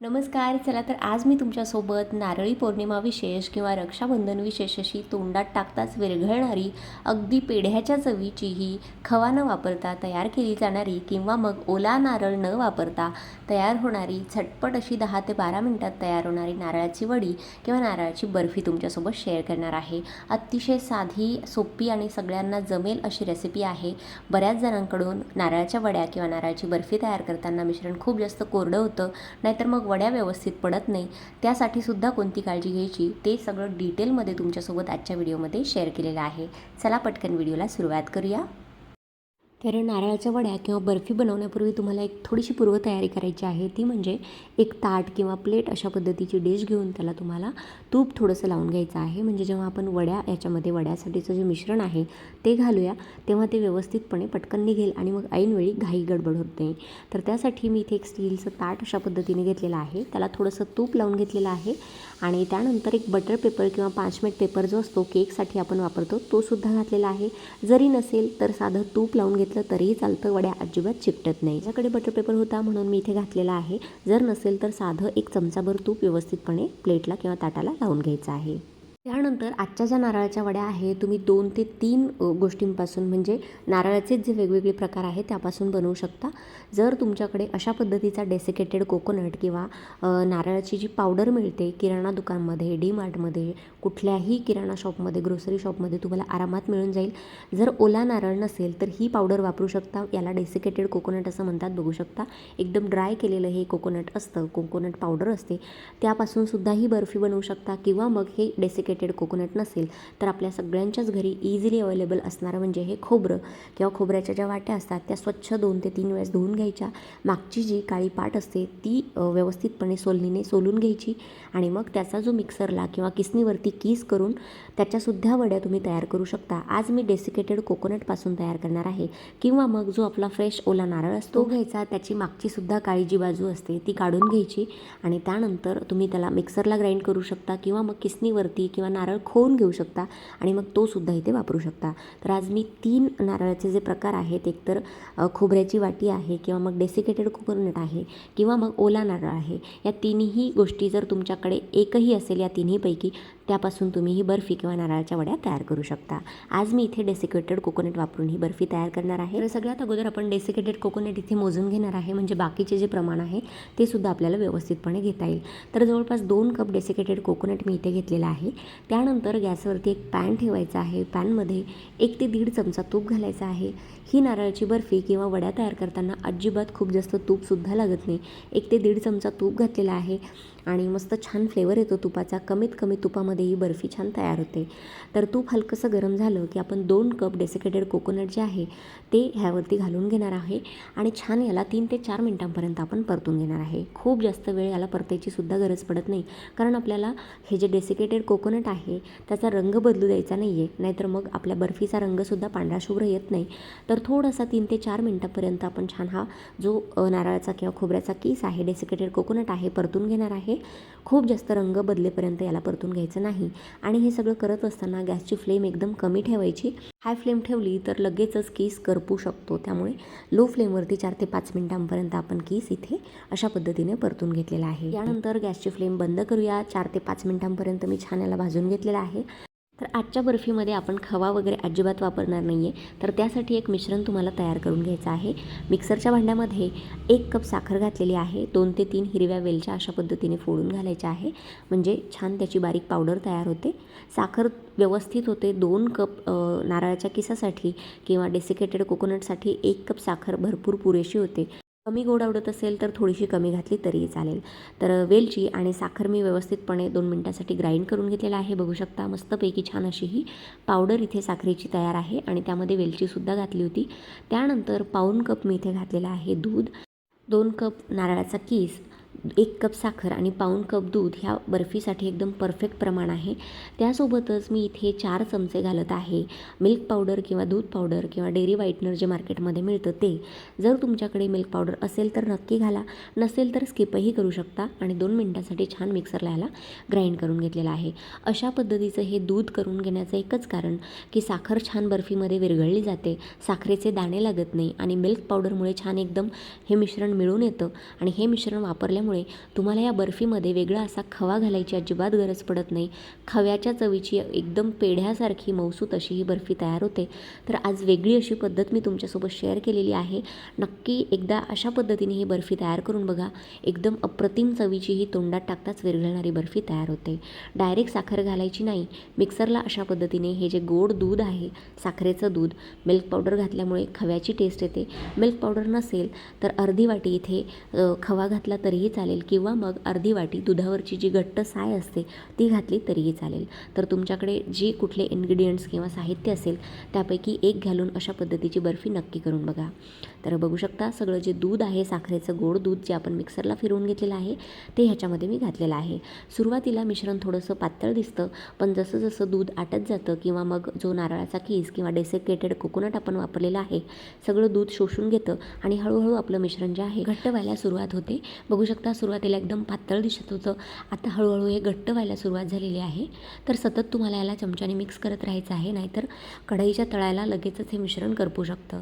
नमस्कार चला तर आज मी तुमच्यासोबत नारळी पौर्णिमा विशेष किंवा रक्षाबंधन विशेष अशी तोंडात टाकताच विरघळणारी अगदी पेढ्याच्या चवीची ही खवा न वापरता तयार केली जाणारी किंवा मग ओला नारळ न वापरता तयार होणारी झटपट अशी दहा ते बारा मिनटात तयार होणारी नारळाची वडी किंवा नारळाची बर्फी तुमच्यासोबत शेअर करणार आहे. अतिशय साधी सोपी आणि सगळ्यांना जमेल अशी रेसिपी आहे. बऱ्याच जणांकडून नारळाच्या वड्या किंवा नारळाची बर्फी तयार करताना मिश्रण खूप जास्त कोरडं होतं नाहीतर मग वड्या व्यवस्थित पडत नाही त्यासाठी सुद्धा कोणती काळजी घ्यायची ते सगळं डिटेलमध्ये तुमच्यासोबत आजच्या व्हिडिओमध्ये शेअर केलेलं आहे. चला पटकन व्हिडिओला सुरुवात करूया. तर नारळाच्या वड्या किंवा बर्फी बनवण्यापूर्वी तुम्हाला एक थोडीशी पूर्वतयारी करायची आहे. ती म्हणजे एक ताट किंवा प्लेट अशा पद्धतीची डिश घेऊन त्याला तुम्हाला तूप थोडंसं लावून घ्यायचं आहे. म्हणजे जेव्हा आपण वड्या याच्यामध्ये वड्यासाठीचं जे मिश्रण आहे ते घालूया तेव्हा ते व्यवस्थितपणे पटकन निघेल आणि मग ऐनवेळी घाई गडबड होत नाही. तर त्यासाठी मी इथे एक स्टीलचं ताट अशा पद्धतीने घेतलेलं आहे. त्याला थोडंसं तूप लावून घेतलेलं आहे आणि त्यानंतर एक बटर पेपर किंवा पाच मिनिट पेपर जो असतो केकसाठी आपण वापरतो तो सुद्धा घातलेला आहे. जरी नसेल तर साधं तूप लावून घेतलं तरीही चालतं वड्या अजिबात चिकटत नाही. माझ्याकडे बटर पेपर होता म्हणून मी इथे घातलेला आहे. जर नसेल तर साधं एक चमचाभर तूप व्यवस्थितपणे प्लेटला किंवा ताटाला लावून घ्यायचं आहे. त्यानंतर आजच्या ज्या नारळाच्या वड्या आहेत तुम्ही दोन ते तीन गोष्टींपासून म्हणजे नारळाचेच जे वेगवेगळे प्रकार आहेत त्यापासून बनवू शकता. जर तुमच्याकडे अशा पद्धतीचा डेसिकेटेड कोकोनट किंवा नारळाची जी पावडर मिळते किराणा दुकानमध्ये डी मार्टमध्ये कुठल्याही किराणा शॉपमध्ये ग्रोसरी शॉपमध्ये तुम्हाला आरामात मिळून जाईल. जर ओला नारळ नसेल तर ही पावडर वापरू शकता. याला डेसिकेटेड कोकोनट असं म्हणतात बघू शकता. एकदम ड्राय केलेलं हे कोकोनट असतं कोकोनट पावडर असते. त्यापासून सुद्धा ही बर्फी बनवू शकता किंवा मग हे डेसिकेटेड कोकोनट नसेल तर आपल्या सगळ्यांच्याच घरी इझिली अवेलेबल असणारं म्हणजे हे खोबरं किंवा खोबऱ्याच्या ज्या वाट्या असतात त्या स्वच्छ दोन ते तीन वेळेस धुवून घ्यायच्या. मागची जी काळी पाट असते ती व्यवस्थितपणे सोलणीने सोलून घ्यायची आणि मग त्याचा जो मिक्सरला किंवा किसनीवरती कीस करून त्याच्यासुद्धा वड्या तुम्ही तयार करू शकता. आज मी डेसिकेटेड कोकोनटपासून तयार करणार आहे. किंवा मग जो आपला फ्रेश ओला नारळ असतो तो घ्यायचा. त्याची मागचीसुद्धा काळी जी बाजू असते ती काढून घ्यायची आणि त्यानंतर तुम्ही त्याला मिक्सरला ग्राइंड करू शकता किंवा मग किसनीवरती किंवा नारळ खोवून घेऊ शकता आणि मग तो सुद्धा इथे वापरू शकता. तर आज मी तीन नारळाचे जे प्रकार आहेत एकतर खोबऱ्याची वाटी आहे किंवा मग डेसिकेटेड कोकोनट आहे किंवा मग ओला नारळ आहे या तिन्ही गोष्टी जर तुमच्याकडे एकही असेल या तिन्हीपैकी त्यापासून तुम्ही ही बर्फी किंवा नारळाच्या वड्या तयार करू शकता. आज मी इथे डेसिकेटेड कोकोनट वापरून ही बर्फी तयार करणार आहे. तर सगळ्यात अगोदर आपण डेसिकेटेड कोकोनट इथे मोजून घेणार आहे. म्हणजे बाकीचे जे प्रमाण आहे ते सुद्धा आपल्याला व्यवस्थितपणे घेता येईल. तर जवळपास दोन कप डेसिकेटेड कोकोनट मी इथे घेतलेला आहे. त्यानंतर गॅसवरती एक पॅन ठेवायचा आहे. पॅनमध्ये एक ते दीड चमचा तूप घालायचा आहे. ही नारळाची बर्फी किंवा वड्या तयार करताना अजिबात खूप जास्त तूपसुद्धा लागत नाही. एक ते दीड चमचा तूप घातलेला आहे. आणि मस्त छान फ्लेवर येतो तुपाचा. कमीत कमी तुपामध्ये ही बर्फी छान तयार होते. तर तूप हलकंसं गरम झालं की आपण दोन कप डेसिकेटेड कोकोनट जे आहे ते ह्यावरती घालून घेणार आहे आणि छान याला तीन ते चार मिनटांपर्यंत आपण परतून घेणार आहे. खूप जास्त वेळ याला परतायची सुद्धा गरज पडत नाही कारण आपल्याला हे जे डेसिकेटेड कोकोनट आहे त्याचा रंग बदलू द्यायचा नाही आहे नाहीतर मग आपल्या बर्फीचा रंगसुद्धा पांढरा शुभ्र येत नाही. तर थोडासा तीन ते चार मिनटापर्यंत आपण छान हा जो नारळाचा किंवा खोबऱ्याचा केस आहे डेसिकेटेड कोकोनट आहे परतून घेणार आहे. खूप जास्त रंग बदलेपर्यंत याला परतून घ्यायचं नाही. आणि हे सगळं करत असताना गॅसची फ्लेम एकदम कमी ठेवायची. हाय फ्लेम ठेवली तर लगेचच केस करपू शकतो. त्यामुळे लो फ्लेमवरती चार ते पाच मिनिटांपर्यंत आपण केस इथे अशा पद्धतीने परतून घेतलेला आहे. यानंतर गॅसची फ्लेम बंद करूया. चार ते पाच मिनिटांपर्यंत मी छान याला भाजून घेतलेला आहे. तर आजच्या बर्फीमध्ये आपण खवा वगैरे अजिबात वापरणार नाही आहे तर त्यासाठी एक मिश्रण तुम्हाला तयार करून घ्यायचं आहे. मिक्सरच्या भांड्यामध्ये एक कप साखर घातलेली आहे. दोन ते तीन हिरव्या वेलच्या अशा पद्धतीने फोडून घालायच्या आहे. म्हणजे छान त्याची बारीक पावडर तयार होते. साखर व्यवस्थित होते. दोन कप नारळाच्या किसासाठी किंवा डेसिकेटेड कोकोनटसाठी एक कप साखर भरपूर पुरेशी होते. कमी गोड आवडत असेल तर थोडीशी कमी घातली तरीही चालेल. तर वेलची आणि साखर मी व्यवस्थितपणे दोन मिनटासाठी ग्राइंड करून घेतलेला आहे. बघू शकता मस्तपैकी छान अशी ही पावडर इथे साखरेची तयार आहे आणि त्यामध्ये वेलचीसुद्धा घातली होती. त्यानंतर पाऊन कप मी इथे घातलेला आहे दूध दोन कप नारळाचा किस एक कप साखर आणि पाऊण कप दूध ह्या बर्फीसाठी एकदम परफेक्ट प्रमाण आहे. त्यासोबतच मी इथे चार चमचे घालत आहे. मिल्क पावडर किंवा दूध पावडर किंवा डेअरी व्हाईटनर जे मार्केटमध्ये मिळतं ते. जर तुमच्याकडे मिल्क पावडर असेल तर नक्की घाला. नसेल तर स्किपही करू शकता आणि दोन मिनटासाठी छान मिक्सरला ह्याला ग्राइंड करून घेतलेलं आहे. अशा पद्धतीचं हे दूध करून घेण्याचं एकच कारण की साखर छान बर्फीमध्ये विरघळली जाते. साखरेचे दाणे लागत नाही आणि मिल्क पावडरमुळे छान एकदम हे मिश्रण मिळून येतं आणि हे मिश्रण वापरल्यामुळे असल्यामुळे तुम्हाला या बर्फीमध्ये वेगळा असा खवा घालायची अजिबात गरज पडत नाही. खव्याच्या चवीची एकदम पेढ्यासारखी मौसूत अशी ही बर्फी तयार होते. तर आज वेगळी अशी पद्धत मी तुमच्यासोबत शेअर केलेली आहे. नक्की एकदा अशा पद्धतीने ही बर्फी तयार करून बघा. एकदम अप्रतिम चवीची ही तोंडात टाकताच विरघळणारी बर्फी तयार होते. डायरेक्ट साखर घालायची नाही. मिक्सरला अशा पद्धतीने हे जे गोड दूध आहे साखरेचं दूध मिल्क पावडर घातल्यामुळे खव्याची टेस्ट येते. मिल्क पावडर नसेल तर अर्धी वाटी इथे खवा घातला तरीही चालेल किंवा मग अर्धी वाटी दुधावरची जी घट्ट साय असते ती घातली तरीही चालेल. तर तुमच्याकडे जे कुठले इन्ग्रेडियंट्स किंवा साहित्य असेल त्यापैकी एक घालून अशा पद्धतीची बर्फी नक्की करून बघा. तर बघू शकता सगळं जे दूध आहे साखरेचं गोड दूध जे आपण मिक्सरला फिरवून घेतलेलं आहे ते ह्याच्यामध्ये मी घातलेलं आहे. सुरुवातीला मिश्रण थोडंसं पातळ दिसतं पण जसं जसं दूध आटत जातं किंवा मग जो नारळाचा कीस किंवा डेसिकेटेड कोकोनट आपण वापरलेला आहे सगळं दूध शोषून घेतं आणि हळूहळू आपलं मिश्रण जे आहे घट्ट व्हायला सुरुवात होते. बघू शकता सुरुवातीला एकदम पातळ दिसत होतं. आता हळूहळू हे घट्ट व्हायला सुरुवात झालेली आहे. तर सतत तुम्हाला याला चमच्याने मिक्स करत राहायचं आहे नाहीतर कढईच्या तळायला लगेचच हे मिश्रण करपू शकतं.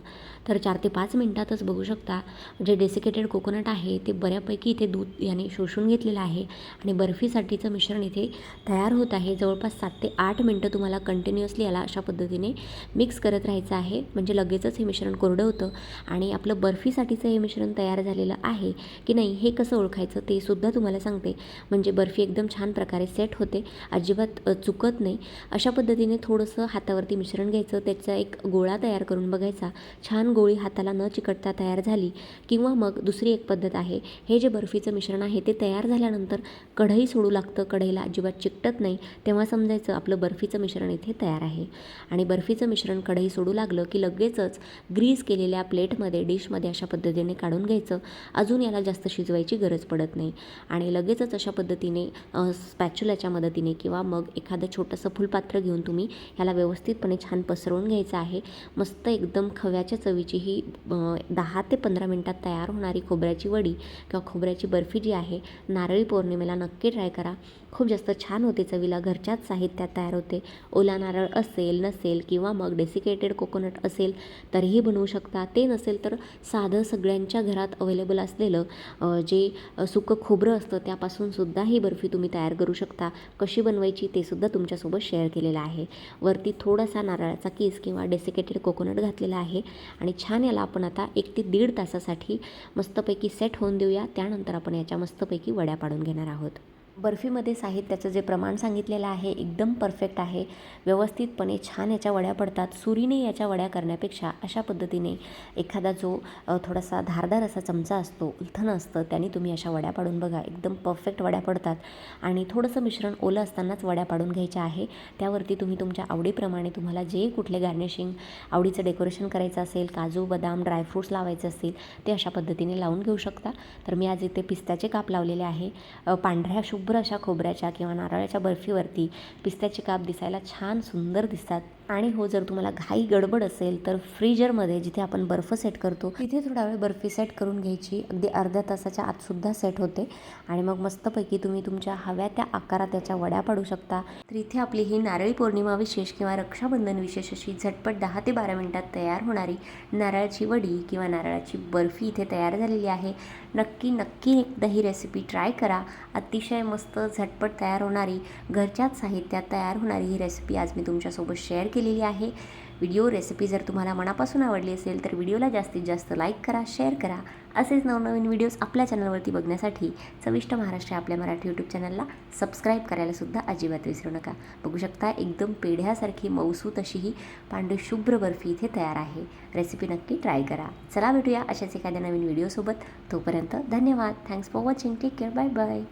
तर चार ते पाच मिनटातच बघू शकता. जे डेसिकेटेड कोकोनट आहे ते बऱ्यापैकी इथे दूध याने शोषून घेतलेलं आहे आणि बर्फीसाठीचं मिश्रण इथे तयार होत आहे. जवळपास सात ते आठ मिनटं तुम्हाला कंटिन्युअसली याला अशा पद्धतीने मिक्स करत राहायचं आहे. म्हणजे लगेचच हे मिश्रण कोरडं होतं आणि आपलं बर्फीसाठीचं हे मिश्रण तयार झालेलं आहे की नाही हे कसं ओळख ओळखायचं ते सुद्धा तुम्हाला सांगते. म्हणजे बर्फी एकदम छान प्रकारे सेट होते. अजिबात चुकत नाही. अशा पद्धतीने थोडंसं हातावरती मिश्रण घ्यायचं. त्याचा एक गोळा तयार करून बघायचा. छान गोळी हाताला न चिकटता तयार झाली किंवा मग दुसरी एक पद्धत आहे. हे जे बर्फीचं मिश्रण आहे ते तयार झाल्यानंतर कढई सोडू लागतं. कढईला अजिबात चिकटत नाही. तेव्हा समजायचं आपलं बर्फीचं मिश्रण इथे तयार आहे. आणि बर्फीचं मिश्रण कढई सोडू लागलं की लगेचच ग्रीस केलेल्या प्लेटमध्ये डिशमध्ये अशा पद्धतीने काढून घ्यायचं. अजून याला जास्त शिजवायची गरज पडत नाही. आणि लगेचच अशा पद्धतीने स्पॅच्युलाच्या मदतीने किंवा मग एखादं छोटंसं फुलपात्र घेऊन तुम्ही ह्याला व्यवस्थितपणे छान पसरवून घ्यायचं आहे. मस्त एकदम खव्याच्या चवीची ही दहा ते पंधरा मिनटात तयार होणारी खोबऱ्याची वडी किंवा खोबऱ्याची बर्फी जी आहे नारळी पौर्णिमेला नक्की ट्राय करा. खूप जास्त छान होते चवीला. घरच्याच साहित्यात तयार होते. ओला नारळ असेल नसेल किंवा मग डेसिकेटेड कोकोनट असेल तरीही बनवू शकता. ते नसेल तर साधं सगळ्यांच्या घरात अवेलेबल असलेलं जे सुकं खोबरं असतं त्यापासून सुद्धा ही बर्फी तुम्ही तयार करू शकता. कशी बनवायची ते सुद्धा तुमच्यासोबत शेअर केलेलं आहे. वरती थोडासा नारळाचा किस किंवा डेसिकेटेड कोकोनट घातलेला आहे आणि छान याला आपण आता एक ते दीड तासासाठी मस्तपैकी सेट होऊन देऊया. त्यानंतर आपण याच्या मस्तपैकी वड्या पाडून घेणार आहोत. बर्फीमध्ये साहित्याचं जे प्रमाण सांगितलेलं आहे एकदम परफेक्ट आहे. व्यवस्थितपणे छान याच्या वड्या पडतात. सुरीने याच्या वड्या करण्यापेक्षा अशा पद्धतीने एखादा जो थोडासा धारदार असा चमचा असतो उलथन असतं त्याने तुम्ही अशा वड्या पाडून बघा. एकदम परफेक्ट वड्या पडतात. आणि थोडंसं मिश्रण ओलं असतानाच वड्या पाडून घ्यायच्या आहे. त्यावरती तुम्ही तुमच्या आवडीप्रमाणे तुम्हाला जे कुठले गार्निशिंग आवडीचं डेकोरेशन करायचं असेल काजू बदाम ड्रायफ्रूट्स लावायचे असतील ते अशा पद्धतीने लावून घेऊ शकता. तर मी आज इथे पिस्त्याचे काप लावलेले आहे. पांढऱ्या शुभ शुभ्र अशा खोबऱ्याच्या किंवा नारळाच्या बर्फीवरती पिस्त्याचे काप दिसायला छान सुंदर दिसतात. आणि हो जर तुम्हाला घाई गडबड असेल तर फ्रीजरमध्ये जिथे आपण बर्फ सेट करतो तिथे थोडा वेळ बर्फी सेट करून घ्यायची. अगदी अर्ध्या तासाच्या आतसुद्धा सेट होते. आणि मग मस्तपैकी तुम्ही तुमच्या हव्या त्या आकारात त्याच्या वड्या पाडू शकता. तर इथे आपली ही नारळी पौर्णिमा विशेष किंवा रक्षाबंधन विशेष अशी झटपट दहा ते बारा मिनिटात तयार होणारी नारळाची वडी किंवा नारळाची बर्फी इथे तयार झालेली आहे. नक्की नक्की एकदा ही रेसिपी ट्राय करा. अतिशय मस्त झटपट तयार होणारी घरच्याच साहित्यात तयार होणारी ही रेसिपी आज मी तुमच्यासोबत शेअर केलेली आहे. व्हिडिओ रेसिपी जर तुम्हाला मनापासून आवडली असेल तर व्हिडिओला जास्तीत जास्त लाईक करा शेअर करा. असेच नवनवीन व्हिडिओज आपल्या चॅनलवरती बघण्यासाठी चविष्ट महाराष्ट्र आपल्या मराठी यूट्यूब चॅनलला सबस्क्राईब करायलासुद्धा अजिबात विसरू नका. बघू शकता एकदम पेढ्यासारखी मौसू तशी ही पांढरी शुभ्र बर्फी इथे तयार आहे. रेसिपी नक्की ट्राय करा. चला भेटूया अशाच एखाद्या नवीन व्हिडिओसोबत तोपर्यंत धन्यवाद. Thanks for watching take care bye bye